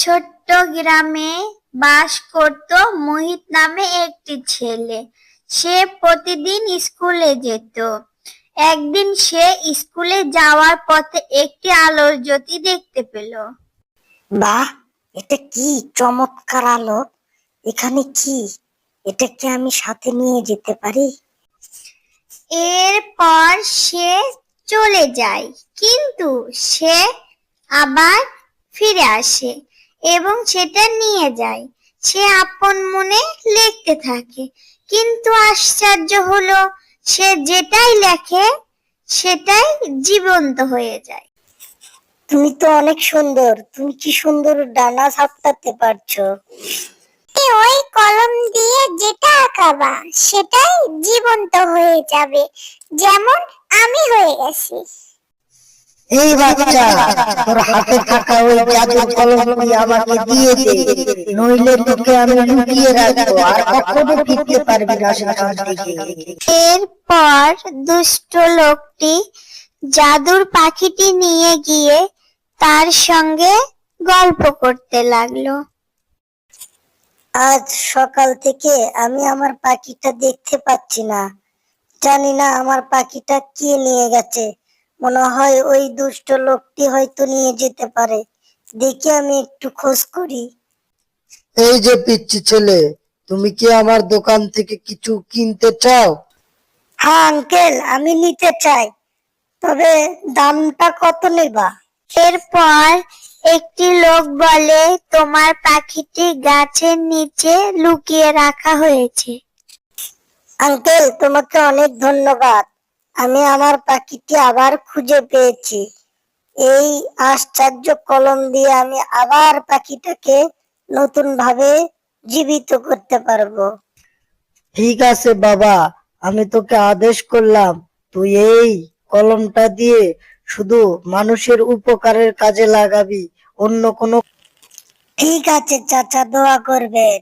ছোট্ট গ্রামে বাস করত মোহিত নামে একটি ছেলে। সে প্রতিদিন স্কুলে যেত। একদিন সে স্কুলে যাওয়ার পথে একটি আলোর জ্যোতি দেখতে পেল। বাহ এটা কি চমৎকার আলো! এখানে কি? এটা কি আমি সাথে নিয়ে যেতে পারি? এরপর সে চলে যায় কিন্তু সে আবার ফিরে আসে। এবং সেটা নিয়ে যায়। সে আপন মনে লিখতে থাকে। কিন্তু আশ্চর্য হলো সে যেটাই লেখে সেটাই জীবন্ত হয়ে যায়। তুমি তো অনেক সুন্দর। তুমি কি সুন্দর ডানা ঝাপটাতে পারছ? ওই কলম দিয়ে যেটা আঁকাবা সেটাই জীবন্ত হয়ে যাবে যেমন আমি হয়ে গেছি। এই বাচ্চা তোর হাতে থাকা ওই জাদুর কলমটি আমাকে দিয়ে দে নইলে তোকে আমি লুকিয়ে রাখব আর কখনো ফিরতে পারবি না সেখান থেকে। এরপর দুষ্ট লোকটি জাদুর পাখিটি নিয়ে গিয়ে তার সঙ্গে গল্প করতে লাগল। আজ সকাল থেকে আমি আমার পাখিটা দেখতে পাচ্ছি না। জানি না আমার পাখিটা কে নিয়ে গেছে। মনে হয় ওই দুষ্ট লোকটি হয়তো নিয়ে যেতে পারে। দেখি আমি একটু খোঁজ করি। এই যে পিচ্ছি ছেলে তুমি কি আমার দোকান থেকে কিছু কিনতে চাও? হ্যাঁ আঙ্কেল আমি নিতে চাই। তবে দামটা কত নেবা? এরপর একটি লোক বলে তোমার পাখিটি গাছের নিচে লুকিয়ে রাখা হয়েছে। আঙ্কেল তোমাকে অনেক ধন্যবাদ। আমি আমার পাখিটি আবার খুঁজে পেয়েছি। এই আশ্চর্য কলম দিয়ে আমি আবার পাখিটাকে নতুন ভাবে জীবিত করতে পারব। ঠিক আছে বাবা আমি তোকে আদেশ করলাম তুই এই কলমটা দিয়ে শুধু মানুষের উপকারের কাজে লাগাবি অন্য কোনো ঠিক আছে চাচা দোয়া করবেন।